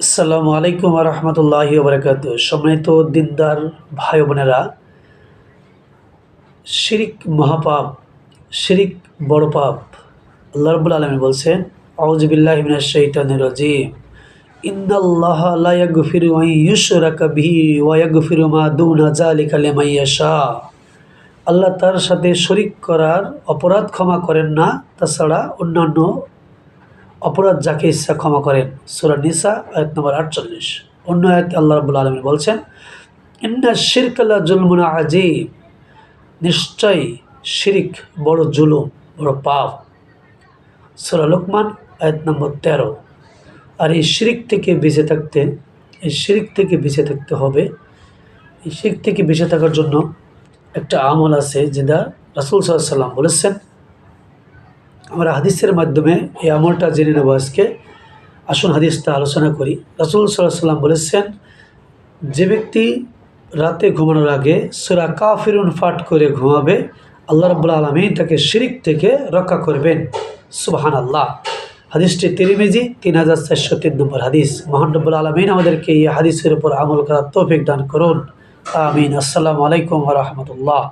আসসালামু আলাইকুম রহমতুল্লাহি বরকাত সম্মানিত দিনদার ভাই বোনেরা, শিরিক মহাপাপ, শিরিক বড় পাপ, আল্লাহ আলমী বলছেন আউজবিল্লাহ আল্লাহ তার সাথে শরিক করার অপরাধ ক্ষমা করেন না, তাছাড়া অন্যান্য অপরাধ যাকে ইচ্ছা ক্ষমা করেন। সুরা নিসা, আয়াত নম্বর আটচল্লিশ। অন্য আয়াত আল্লাহ রাবুল আলমী বলছেন, ইন্না শিরকাল্লা জুলমুনা আজিব নিশ্চয়ই শিরিক বড় জুলুম, বড় পাপ। সুরা লোকমান, আয়াত নম্বর তেরো। আর এই শিরিক থেকে বেঁচে থাকতে, এই শিরিক থেকে বেঁচে থাকতে হবে। এই শিরিক থেকে বেঁচে থাকার জন্য একটা আমল আছে, যেটা রাসুল সাল্লাম বলেছেন আমরা হাদিসের মাধ্যমে এই আমলটা জেনে নেব আজকে। আসুন হাদিসটা আলোচনা করি। রাসুল সাল্লাহ সাল্লাম বলেছেন, যে ব্যক্তি রাতে ঘুমানোর আগে সুরা কাফিরুন ফাট করে ঘুমাবে, আল্লাহ রব্বুল আলমী তাকে শিরিক থেকে রক্ষা করবেন। সুবাহান আল্লাহ হাদিসটি তিরিমিজি তিন হাজার চারশো তিন নম্বর হাদিস। মহান রব্বুল আলমিন আমাদেরকে এই হাদিসের উপর আমল করার তৌফিক দান করুন। আমিন। আসসালামু আলাইকুম রহমতুল্লাহ।